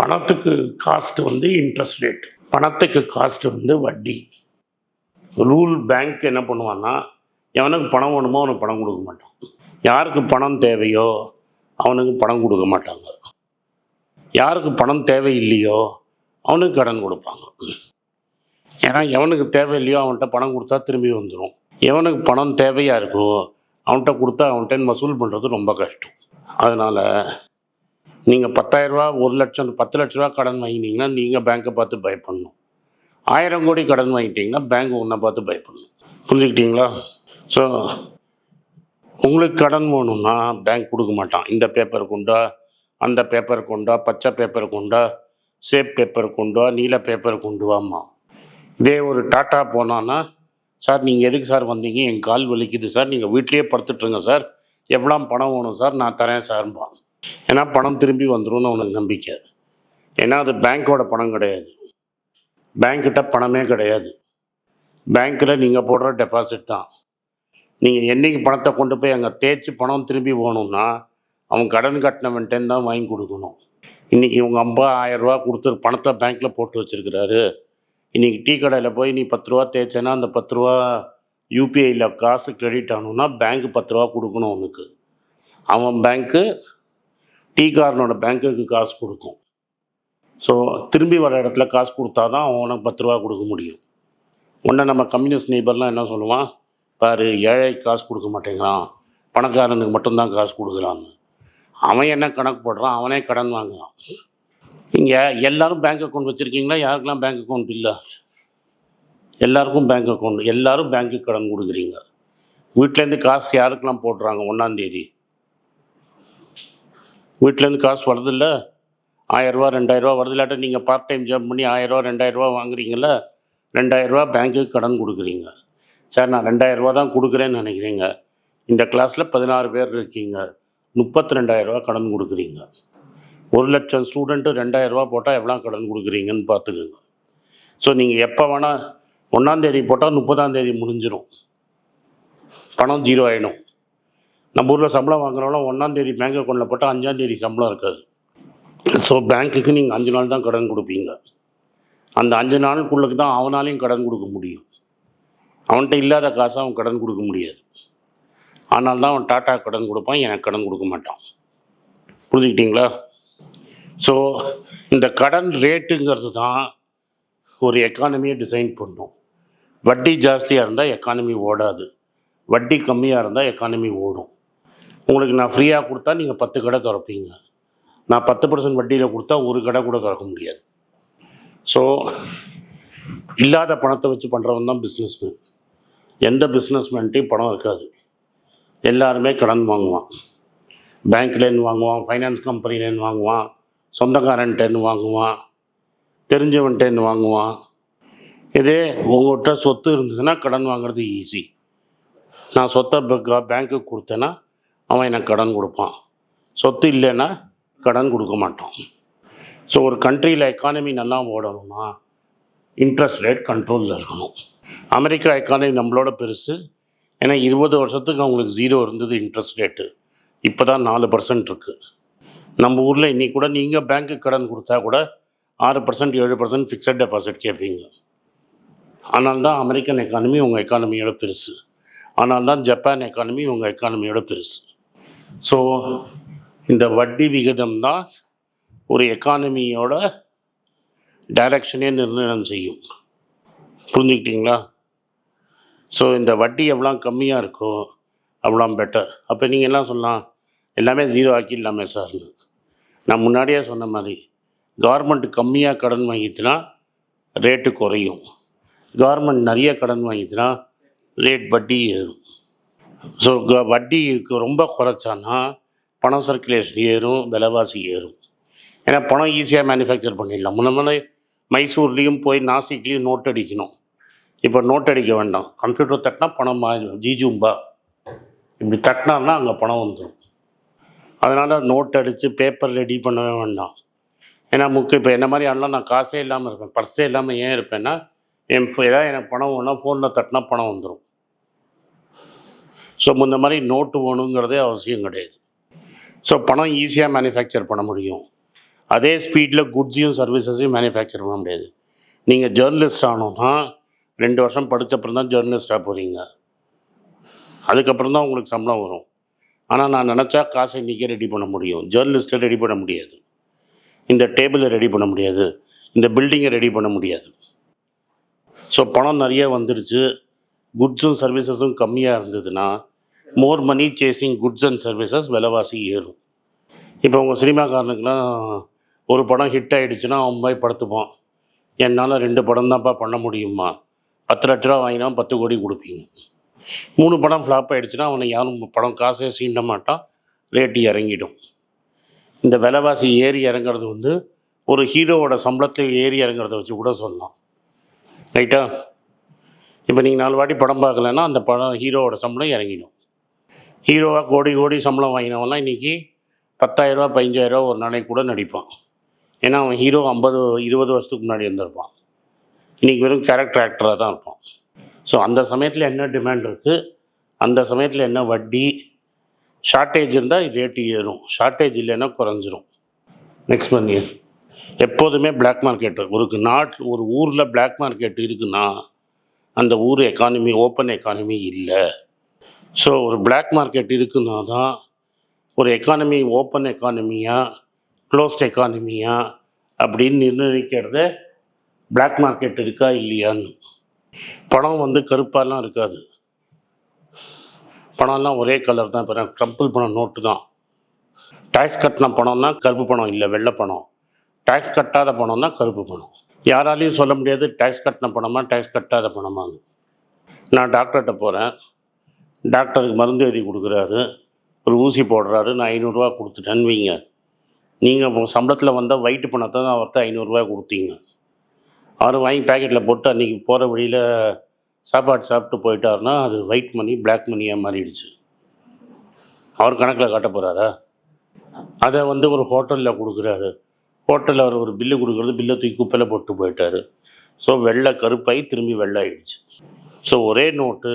பணத்துக்கு காஸ்ட் வந்து interest rate பணத்துக்கு காஸ்ட் வந்து வட்டி. ரூல் பேங்க் என்ன பண்ணுவான்னா எவனுக்கு பணம் வேணுமோ அவனுக்கு பணம் கொடுக்க மாட்டான். யாருக்கு பணம் தேவையோ அவனுக்கு பணம் கொடுக்க மாட்டாங்க. யாருக்கு பணம் தேவையில்லையோ அவனுக்கு கடன் கொடுப்பாங்க. ஏன்னா எவனுக்கு தேவையில்லையோ அவன்கிட்ட பணம் கொடுத்தா திரும்பி வந்துடும் எவனுக்கு பணம் தேவையாக இருக்கோ அவன்கிட்ட கொடுத்தா அவன்கிட்ட வசூல் பண்ணுறது ரொம்ப கஷ்டம். அதனால் நீங்கள் பத்தாயிரரூபா ஒரு லட்சம் பத்து லட்ச ரூபா கடன் வாங்கினீங்கன்னா நீங்கள் பேங்க்கை பார்த்து பயப்படணும். ஆயிரம் கோடி கடன் வாங்கிட்டீங்கன்னா பேங்க் ஒன்றை பார்த்து பயப்படணும். புரிஞ்சுக்கிட்டீங்களா? ஸோ உங்களுக்கு கடன் வேணும்னா பேங்க் கொடுக்க மாட்டான். இந்த பேப்பர் கொண்டா அந்த பேப்பர் கொண்டா பச்சை பேப்பர் கொண்டா சேப் பேப்பர் கொண்டா நீல பேப்பர் கொண்டு வாமா இதே ஒரு டாட்டா போனான்னா சார் நீங்கள் எதுக்கு சார் வந்தீங்க? என் கால் வலிக்குது சார். நீங்கள் வீட்லேயே படுத்துட்ருங்க சார். எவ்வளோ பணம் வேணும் சார்? நான் தரேன் சார்பான் ஏன்னா பணம் திரும்பி வந்துரும்னு அவனுக்கு நம்பிக்கை. ஏன்னா அது பேங்க்கோட பணம் கிடையாது. பேங்க்கிட்ட பணமே கிடையாது. பேங்க்கில் நீங்கள் போடுற டெபாசிட் தான். நீங்கள் என்னைக்கு பணத்தை கொண்டு போய் அங்கே தேய்ச்சி பணம் திரும்பி போகணுன்னா அவன் கடன் கட்டினவன்ட்டேன்னு தான் வாங்கி கொடுக்கணும். இன்றைக்கி இவங்க அம்பா ஆயிரரூவா கொடுத்து பணத்தை பேங்க்கில் போட்டு வச்சுருக்கிறாரு. இன்றைக்கி டீ கடையில் போய் நீ பத்து ரூபா தேய்ச்சேன்னா அந்த பத்து ரூபா யூபிஐயில் காசு கிரெடிட் ஆகணும்னா பேங்க்கு பத்து ரூபா கொடுக்கணும் அவனுக்கு. அவன் பேங்க்கு டீக்காரனோட பேங்க்குக்கு காசு கொடுக்கும். ஸோ திரும்பி வர இடத்துல காசு கொடுத்தா தான் அவன் உனக்கு பத்து ரூபா கொடுக்க முடியும். உன்னை நம்ம கம்யூனிஸ்ட் நெய்பர்லாம் என்ன சொல்லுவான்? பாரு ஏழை காசு கொடுக்க மாட்டேங்கிறான். பணக்காரனுக்கு மட்டும்தான் காசு கொடுக்குறாங்க அவன் என்ன கணக்கு போடுறான்? அவனே கடன் வாங்குறான். இங்கே எல்லாரும் பேங்க் அக்கௌண்ட் வச்சுருக்கீங்களா? யாருக்கெல்லாம் பேங்க் அக்கௌண்ட் இல்லை? எல்லாருக்கும் பேங்க் அக்கௌண்ட் எல்லாரும் பேங்க்குக்கு கடன் கொடுக்குறீங்க. வீட்டிலேருந்து காசு யாருக்கெல்லாம் போடுறாங்க? ஒன்றாந்தேதி வீட்டிலேருந்து காசு வருதில்ல? ஆயரூவா ரெண்டாயிரரூவா வருது. இல்லாட்ட நீங்கள் பார்ட் டைம் ஜாப் பண்ணி ஆயிரரூவா ரெண்டாயிரரூவா வாங்குறீங்கள ரெண்டாயிரரூவா பேங்க்குக்கு கடன் கொடுக்குறீங்க. சார் நான் ரெண்டாயிரரூவா தான் கொடுக்குறேன்னு நினைக்கிறீங்க. இந்த கிளாஸில் பதினாறு பேர் இருக்கீங்க. முப்பத்தி ரெண்டாயிரரூவா கடன் கொடுக்குறீங்க. ஒரு லட்சம் ஸ்டூடெண்ட்டு ரெண்டாயிரரூவா போட்டால் எவ்வளோ கடன் கொடுக்குறீங்கன்னு பார்த்துக்குங்க. ஸோ நீங்கள் எப்போ வேணால் ஒன்றாந்தேதி போட்டால் முப்பதாந்தேதி முடிஞ்சிடும் பணம் ஜீரோ ஆகிடும் நம்ம ஊரில் சம்பளம் வாங்குறவங்களாம் ஒன்றாந்தேதி பேங்க் அக்கௌண்ட்டில் போட்டால் அஞ்சாந்தேதி சம்பளம் இருக்காது. ஸோ பேங்க்குக்கு நீங்கள் அஞ்சு நாள் தான் கடன் கொடுப்பீங்க. அந்த அஞ்சு நாளுக்குள்ளுக்கு தான் அவனாலையும் கடன் கொடுக்க முடியும். அவன்கிட்ட இல்லாத காசை அவன் கடன் கொடுக்க முடியாது. ஆனால் தான் அவன் டாட்டா கடன் கொடுப்பான் எனக்கு கடன் கொடுக்க மாட்டான். புரிஞ்சுக்கிட்டீங்களா? ஸோ இந்த கடன் ரேட்டுங்கிறது தான் ஒரு எக்கானமியை டிசைன் பண்ணும். வட்டி ஜாஸ்தியாக இருந்தால் எக்கானமி ஓடாது. வட்டி கம்மியாக இருந்தால் எக்கானமி ஓடும். உங்களுக்கு நான் ஃப்ரீயாக கொடுத்தா நீங்கள் பத்து கடை திறப்பீங்க. நான் பத்து பர்சன்ட் வட்டியில் கொடுத்தா ஒரு கடை கூட திறக்க முடியாது. ஸோ இல்லாத பணத்தை வச்சு பண்ணுறவன் தான் பிஸ்னஸ்மேன் எந்த பிஸ்னஸ்மேன்ட்டையும் பணம் இருக்காது. எல்லாருமே கடன் வாங்குவான். பேங்க்லேருந்து வாங்குவான் ஃபைனான்ஸ் கம்பெனிலேருந்து வாங்குவான் சொந்தக்காரன்ட்டேருந்து வாங்குவான் தெரிஞ்சவன்ட்டேருந்து வாங்குவான். இதே உங்கள்கிட்ட சொத்து இருந்ததுன்னா கடன் வாங்குறது ஈஸி நான் சொத்தை பேங்க்குக்கு கொடுத்தேன்னா அவன் எனக்கு கடன் கொடுப்பான். சொத்து இல்லைன்னா கடன் கொடுக்க மாட்டான். ஸோ ஒரு கண்ட்ரியில் எக்கானமி நல்லா ஓடணும்னா இன்ட்ரெஸ்ட் ரேட் கண்ட்ரோலில் இருக்கணும். அமெரிக்கா எக்கானமி நம்மளோட பெருசு. ஏன்னா இருபது வருஷத்துக்கு அவங்களுக்கு ஜீரோ இருந்தது இன்ட்ரெஸ்ட் ரேட்டு இப்போ தான் நாலு பர்சன்ட் இருக்குது நம்ம ஊரில் இன்றைக்கி கூட நீங்கள் பேங்க்கு கடன் கொடுத்தா கூட ஆறு பர்சன்ட் ஏழு பர்சன்ட் ஃபிக்ஸட் டெபாசிட் கேட்பீங்க ஆனால் தான் அமெரிக்கன் எக்கானமி உங்கள் எக்கானமியோட பெருசு. ஆனால் தான் ஜப்பான் எக்கானமி உங்கள் எக்கானமியோட பெருசு. ஸோ இந்த வட்டி விகிதம் தான் ஒரு எக்கானமியோட டைரக்ஷனே நிர்ணயம் செய்யும். புரிஞ்சுக்கிட்டீங்களா? ஸோ இந்த வட்டி எவ்வளோ கம்மியாக இருக்கோ அவ்வளோ பெட்டர் அப்போ நீங்கள் என்ன சொல்லலாம்? எல்லாமே ஜீரோ ஆக்கிடலாமே சார்னு நான் முன்னாடியே சொன்ன மாதிரி கவர்மெண்ட் கம்மியாக கடன் வாங்கிட்டுனா ரேட்டு குறையும். கவர்மெண்ட் நிறைய கடன் வாங்கிட்டுனா ரேட் வட்டி ஏறும். ஸோ வட்டிக்கு ரொம்ப குறைச்சான்னா பணம் சர்க்குலேஷன் ஏறும் விலைவாசி ஏறும். ஏன்னா பணம் ஈஸியாக மேனுஃபேக்சர் பண்ணிடலாம். முன்ன முன்ன மைசூர்லேயும் போய் நாசிக்லேயும் நோட் அடிக்கணும். இப்போ நோட் அடிக்க வேண்டாம். கம்ப்யூட்டர் தட்டினா பணம் மா ஜிஜும்பா இப்படி தட்டினான்னா அங்கே பணம் வந்துடும் அதனால் நோட் அடித்து பேப்பர் ரெடி பண்ணவே வேண்டாம். ஏன்னா முக்கிய இப்போ என்ன மாதிரி ஆடலாம் நான் காசே இல்லாமல் இருப்பேன். பர்ஸே இல்லாமல் ஏன் இருப்பேன்னா என் ஏதாவது எனக்கு பணம் வேணும்னா ஃபோனில் தட்டினா பணம் வந்துடும் ஸோ இந்த மாதிரி நோட்டு வேணுங்கிறதே அவசியம் கிடையாது. ஸோ பணம் ஈஸியாக மேனுஃபேக்சர் பண்ண முடியும். அதே ஸ்பீடில் குட்ஸையும் சர்வீசஸையும் மேனுஃபேக்சர் பண்ண முடியாது. நீங்கள் ஜேர்னலிஸ்ட் ஆனோன்னா ரெண்டு வருஷம் படித்தப்புறம் தான் ஜேர்னலிஸ்டாக போகிறீங்க அதுக்கப்புறம் தான் உங்களுக்கு சம்பளம் வரும். ஆனால் நான் நினச்சா காசை இன்றைக்கே ரெடி பண்ண முடியும். ஜேர்னலிஸ்ட்டை ரெடி பண்ண முடியாது. இந்த டேபிளை ரெடி பண்ண முடியாது. இந்த பில்டிங்கை ரெடி பண்ண முடியாது. ஸோ பணம் நிறைய வந்துடுச்சு குட்ஸும் சர்வீசஸும் கம்மியாக இருந்ததுன்னா more money chasing goods and services விலைவாசி ஏறும். இப்போ உங்கள் சினிமாக்காரனுக்குலாம் ஒரு படம் ஹிட் ஆகிடுச்சுன்னா அவன் போய் படுத்துப்பான். என்னால் ரெண்டு படம் தான்ப்பா பண்ண முடியுமா? பத்து லட்ச ரூபா வாங்கினா பத்து கோடி கொடுப்பீங்க. மூணு படம் ஃப்ளாப் ஆகிடுச்சுன்னா அவனை யாரும் படம் காசே சீண்ட மாட்டான். ரேட்டு இறங்கிடும். இந்த விலைவாசி ஏறி இறங்குறது வந்து ஒரு ஹீரோவோட சம்பளத்தில் ஏறி இறங்குறத வச்சு கூட சொல்லலாம். ரைட்டா இப்போ நீங்கள் நாலு வாட்டி படம் பார்க்கலன்னா அந்த படம் ஹீரோவோட சம்பளம் இறங்கிடும். ஹீரோவாக கோடி கோடி சம்பளம் வாங்கினவன்லாம் இன்றைக்கி பத்தாயிரரூபா பதினஞ்சாயிரரூபா ஒரு நாளைக்கு கூட நடிப்பான். ஏன்னா அவன் ஹீரோ ஐம்பது இருபது வருஷத்துக்கு முன்னாடி இருந்திருப்பான். இன்றைக்கி வெறும் கேரக்டர் ஆக்டராக தான் இருப்பான். ஸோ அந்த சமயத்தில் என்ன டிமாண்ட் இருக்குது அந்த சமயத்தில் என்ன வட்டி? ஷார்ட்டேஜ் இருந்தால் ரேட்டு ஏறும். ஷார்ட்டேஜ் இல்லைன்னா குறைஞ்சிரும். நெக்ஸ்ட் பண்ணி எப்போதுமே பிளாக் மார்க்கெட் ஒரு நாட் ஒரு ஊரில் பிளாக் மார்க்கெட் இருக்குன்னா அந்த ஊர் எக்கானமி ஓப்பன் எக்கானமி இல்லை. ஸோ ஒரு பிளாக் மார்க்கெட் இருக்குன்னா தான் ஒரு எக்கானமி ஓப்பன் எக்கானமியா க்ளோஸ்ட் எக்கானமியா அப்படின்னு நிர்ணயிக்கிறது பிளாக் மார்க்கெட் இருக்கா இல்லையான்னு. பணம் வந்து கருப்பாலாம் இருக்காது. பணம்லாம் ஒரே கலர் தான். இப்போ ட்ரம்பிள் பணம் நோட்டு தான். டேக்ஸ் கட்டின பணம்னா கருப்பு பணம் இல்லை வெள்ளை பணம். டேக்ஸ் கட்டாத பணம்னா கருப்பு பணம். யாராலையும் சொல்ல முடியாது டேக்ஸ் கட்டின பணமா டேக்ஸ் கட்டாத பணமான்னு. நான் டாக்டர்கிட்ட போகிறேன் டாக்டருக்கு மருந்து எழுதி கொடுக்குறாரு. ஒரு ஊசி போடுறாரு. நான் ஐநூறுரூவா கொடுத்துட்டேன்னு வைங்க. நீங்கள் சம்பளத்தில் வந்தால் ஒயிட் பணத்தை தான் அவர்கிட்ட ஐநூறுரூவா கொடுத்தீங்க. அவர் வாங்கி பேக்கெட்டில் போட்டு அன்றைக்கி போகிற வழியில் சாப்பாடு சாப்பிட்டு போயிட்டாருன்னா அது ஒயிட் மணி பிளாக் மணியாக மாறிடுச்சு. அவர் கணக்கில் காட்ட போகிறாரா அதை வந்து ஒரு ஹோட்டலில் கொடுக்குறாரு. ஹோட்டலில் அவர் ஒரு பில்லு கொடுக்குறது பில்லை தூக்கி குப்பையில் போட்டு போயிட்டார். ஸோ வெள்ளை கருப்பாகி திரும்பி வெள்ளை ஆயிடுச்சு ஸோ ஒரே நோட்டு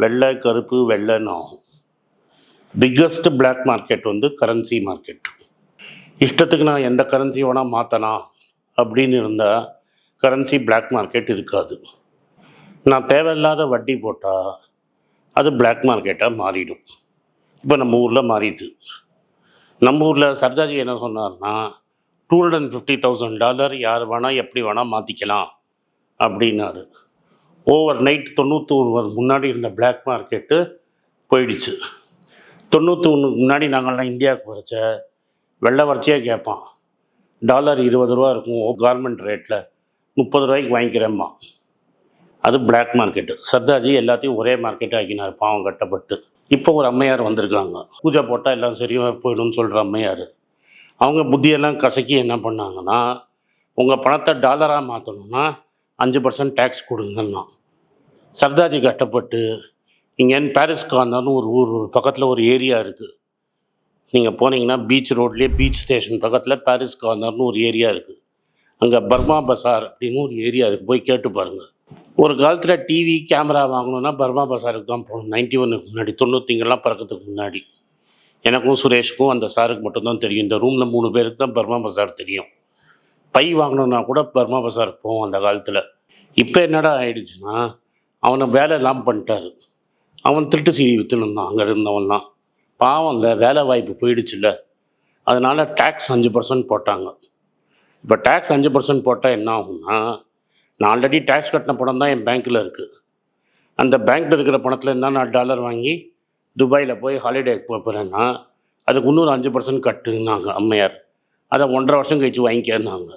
வெள்ளை கருப்பு வெள்ளைன்னு ஆகும். பிக்கஸ்ட் பிளாக் மார்க்கெட் வந்து கரன்சி மார்க்கெட் இஷ்டத்துக்கு நான் எந்த கரன்சி வேணால் மாற்றலாம் அப்படின்னு இருந்தால் கரன்சி பிளாக் மார்க்கெட் இருக்காது. நான் தேவையில்லாத வட்டி போட்டால் அது பிளாக் மார்க்கெட்டாக மாறிடும். இப்போ நம்ம ஊரில் மாறிடுது. நம்ம ஊரில் சர்தாஜி என்ன சொன்னார்னா two hundred and fifty thousand dollar யார் வேணால் எப்படி வேணால் மாற்றிக்கலாம் அப்படின்னாரு. ஓவர் நைட் தொண்ணூத்தொன்று முன்னாடி இருந்த பிளாக் மார்க்கெட்டு போயிடுச்சு. தொண்ணூற்றி ஒன்றுக்கு முன்னாடி நாங்கள்லாம் இந்தியாவுக்கு வரைச்ச வெள்ளை வரைச்சியாக கேட்பான் டாலர் இருபது ரூபா இருக்கும் கார்மெண்ட் ரேட்டில் முப்பது ரூபாய்க்கு வாங்கிக்கிறேம்மா. அது பிளாக் மார்க்கெட்டு சர்தாஜி எல்லாத்தையும் ஒரே மார்க்கெட்டாக ஆக்கினார் பாவம் கட்டப்பட்டு. இப்போ ஒரு அம்மையார் வந்திருக்காங்க. பூஜை போட்டால் எல்லாம் சரியாக போயிடும்னு சொல்கிற அம்மையார். அவங்க புத்தியெல்லாம் கசக்கி என்ன பண்ணாங்கன்னா உங்கள் பணத்தை டாலராக மாற்றணும்னா அஞ்சு பர்சன்ட் டேக்ஸ் கொடுங்கன்னா சர்தாஜி கட்டப்பட்டு இங்கேன்னு பாரிஸ் கார்னர்னு ஒரு ஊர் பக்கத்தில் ஒரு ஏரியா இருக்குது நீங்கள் போனீங்கன்னா பீச் ரோட்லேயே பீச் ஸ்டேஷன் பக்கத்தில் பாரிஸ் கார்னர்னு ஒரு ஏரியா இருக்குது அங்கே பர்மா பசார் அப்படின்னு ஒரு ஏரியா இருக்குது போய் கேட்டு பாருங்கள் ஒரு காலத்தில் டிவி கேமரா வாங்கணுன்னா பர்மா பசாருக்கு தான் போகணும். நைன்டி ஒன்னுக்கு முன்னாடி தொண்ணூற்றிங்கெல்லாம் பிறக்கிறதுக்கு முன்னாடி. எனக்கும் சுரேஷ்க்கும் அந்த சாருக்கு மட்டும்தான் தெரியும். இந்த ரூமில் மூணு பேருக்கு தான் பர்மா பசார் தெரியும். பை வாங்கணுன்னா கூட பர்மா பசார் போவோம் அந்த காலத்தில். இப்போ என்னடா ஆயிடுச்சுன்னா அவனை வேலை எல்லாம் பண்ணிட்டாரு. அவன் திருட்டு சீடி விற்றுன்னு இருந்தான் அங்கே இருந்தவன்லாம். பாவம் இல்லை வேலை வாய்ப்பு போயிடுச்சுல்ல. அதனால் டேக்ஸ் அஞ்சு பர்சன்ட் போட்டாங்க. இப்போ டேக்ஸ் அஞ்சு பர்சன்ட் போட்டால் என்ன ஆகும்னா நான் ஆல்ரெடி டேக்ஸ் கட்டின பணம் தான் என் பேங்க்கில் இருக்குது அந்த பேங்க்கில் இருக்கிற பணத்தில் இருந்தால் நான் டாலர் வாங்கி துபாயில் போய் ஹாலிடேக்கு போகிறேன்னா அதுக்கு இன்னொரு அஞ்சு பர்சன்ட் கட்டுனாங்க அம்மையார். அதை ஒன்றரை வருஷம் கழிச்சு வாங்கிக்கன்னாங்க.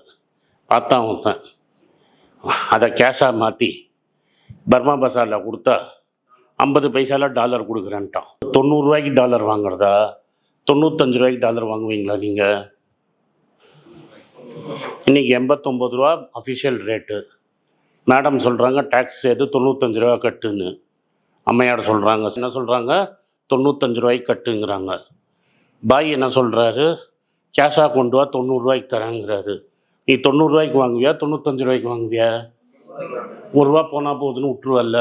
பார்த்தா ஒருத்தன் அதை கேஷாக மாற்றி பர்மா பசாரில் கொடுத்தா ஐம்பது பைசால டாலர் கொடுக்குறேன்ட்டான். தொண்ணூறுரூவாய்க்கு டாலர் வாங்குறதா? தொண்ணூத்தஞ்சு ரூபாய்க்கு டாலர் வாங்குவீங்களா நீங்கள் இன்றைக்கி எண்பத்தொம்பது ரூபா அஃபிஷியல் ரேட்டு மேடம் சொல்கிறாங்க டேக்ஸ் சேர்த்து தொண்ணூத்தஞ்சு ரூபா கட்டுன்னு. அம்மையார் சொல்கிறாங்க என்ன சொல்கிறாங்க தொண்ணூத்தஞ்சு ரூபாய்க்கு கட்டுங்கிறாங்க. பாய் என்ன சொல்கிறாரு கேஷாக கொண்டு வா தொண்ணூறுரூவாய்க்கு தரேங்கிறாரு. நீ தொண்ணூறுரூவாய்க்கு வாங்குவியா? தொண்ணூத்தஞ்சு ரூபாய்க்கு வாங்குவியா? ஒரு ரூபா போனால் போகுதுன்னு விட்டுருவல்ல.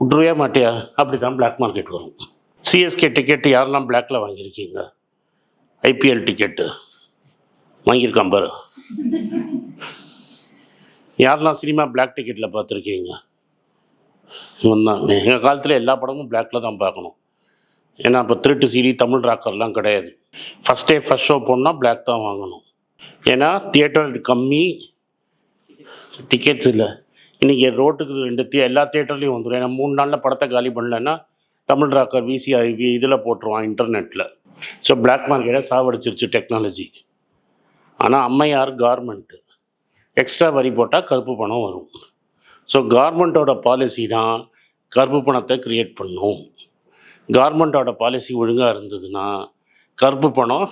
விட்டுருவே மாட்டியா? அப்படி தான் பிளாக் மார்க்கெட் வரும் சிஎஸ்கே டிக்கெட்டு யாரெல்லாம் பிளாக்ல வாங்கியிருக்கீங்க? ஐபிஎல் டிக்கெட்டு வாங்கியிருக்கான் பாரு. யாரெல்லாம் சினிமா பிளாக் டிக்கெட்டில் பார்த்துருக்கீங்க? இவன் தான் எங்கள் காலத்தில் எல்லா படமும் பிளாக்ல தான் பார்க்கணும். ஏன்னா இப்போ திருட்டு சீடி தமிழ் ராக்கர்லாம் கிடையாது. ஃபஸ்ட் டே ஃபஸ்ட் ஷோ போனால் பிளாக் தான் வாங்கணும். ஏன்னா தியேட்டர் கம்மி. டிக்கெட்ஸ் இல்லை. இன்றைக்கி ரோட்டுக்கு ரெண்டு தே எல்லா தேட்டர்லேயும் வந்துடும் ஏன்னா மூணு நாளில் படத்தை காலி பண்ணலன்னா தமிழ் ராக்கர் விசிஐ இதில் போட்டுருவான் இன்டர்நெட்டில் ஸோ பிளாக் மார்க்கெட்டை சாவடிச்சிருச்சு டெக்னாலஜி ஆனால் அம்மையார் கார்மெண்ட்டு எக்ஸ்ட்ரா வரி போட்டால் கருப்பு பணம் வரும். ஸோ கார்மெண்ட்டோட பாலிசி தான் கருப்பு பணத்தை க்ரியேட் பண்ணும். கார்மெண்ட்டோட பாலிசி ஒழுங்காக இருந்ததுன்னா கருப்பு பணம்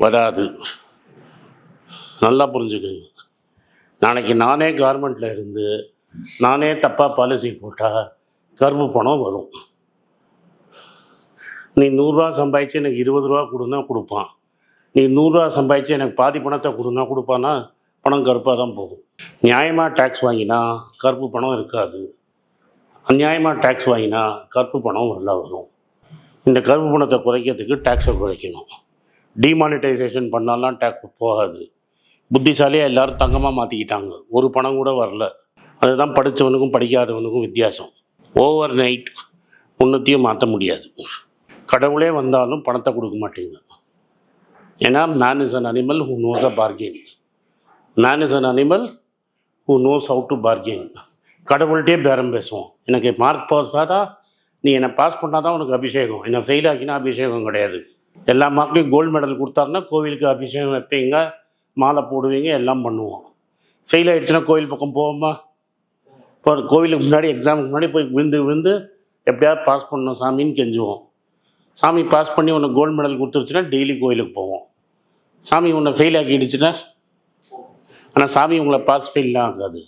வராது. நல்லா புரிஞ்சுக்கோங்க. நாளைக்கு நானே கார்மெண்ட்டில் இருந்து நானே தப்பாக பாலிசி போட்டால் கருப்பு பணம் வரும். நீ நூறுரூவா சம்பாதிச்சு எனக்கு இருபது ரூபா கொடுன்னா கொடுப்பான். நீ நூறுரூவா சம்பாதிச்சு எனக்கு பாதி பணத்தை கொடுன்னா கொடுப்பானா பணம் கருப்பாக தான் போகும். நியாயமாக டேக்ஸ் வாங்கினா கருப்பு பணம் இருக்காது. அநியாயமாக டேக்ஸ் வாங்கினா கருப்பு பணம் நல்லா வரும். இந்த கருப்பு பணத்தை குறைக்கிறதுக்கு டேக்ஸை குறைக்கணும். டிமானிட்டைசேஷன் பண்ணாலாம் டேக்ஸ் போகாது. புத்திசாலியாக எல்லாரும் தங்கமாக மாற்றிக்கிட்டாங்க ஒரு பணம் கூட வரல. அதுதான் படித்தவனுக்கும் படிக்காதவனுக்கும் வித்தியாசம். ஓவர் நைட் ஒன்றுத்தையும் மாற்ற முடியாது. கடவுளே வந்தாலும் பணத்தை கொடுக்க மாட்டேங்க. ஏன்னா man is an animal who knows a bargain man is an animal who knows how to bargain கடவுள்கிட்டே பேரம் பேசுவோம். எனக்கு மார்க் பாஸ் பார்த்தா நீ என்னை பாஸ் பண்ணால் தான் உனக்கு அபிஷேகம். என்னை ஃபெயில் ஆக்கினா அபிஷேகம் கிடையாது. எல்லா மார்க்லேயும் கோல்டு மெடல் கொடுத்தாருன்னா கோவிலுக்கு அபிஷேகம் வைப்பீங்க. மாலை போடுவீங்க எல்லாம் பண்ணுவோம். ஃபெயில் ஆகிடுச்சுன்னா கோயில் பக்கம் போவோமா? இப்போ கோவிலுக்கு முன்னாடி எக்ஸாமுக்கு முன்னாடி போய் விழுந்து விழுந்து எப்படியாவது பாஸ் பண்ணணும் சாமின்னு கெஞ்சுவோம். சாமி பாஸ் பண்ணி உனக்கு கோல்டு மெடல் கொடுத்துருச்சுன்னா டெய்லி கோயிலுக்கு போவோம். சாமி உன்னை ஃபெயில் ஆக்கிடுச்சுன்னா ஆனால் சாமி உங்களை பாஸ் ஃபெயிலாம் ஆகாது.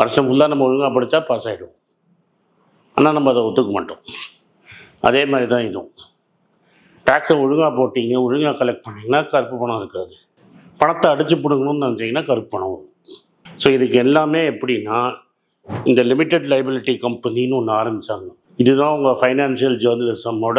வருஷம் ஃபுல்லாக நம்ம ஒழுங்காக படித்தா பாஸ் ஆகிடும் ஆனால் நம்ம அதை ஒத்துக்க மாட்டோம். அதே மாதிரி தான் இதுவும். டேக்ஸை ஒழுங்காக போட்டிங்க ஒழுங்காக கலெக்ட் பண்ணிங்கன்னா கருப்பு பணம் இருக்காது. பணத்தை அடித்து பிடுங்கணும்னு நினச்சிங்கன்னா கருப்பு பணம் வரும். ஸோ இதுக்கு எல்லாமே எப்படின்னா இந்த லிமிட்டெட் லைபிலிட்டி கம்பெனின்னு ஒன்று ஆரம்பித்தாங்க இதுதான் உங்கள் ஃபைனான்ஷியல் ஜேர்னலிசமோட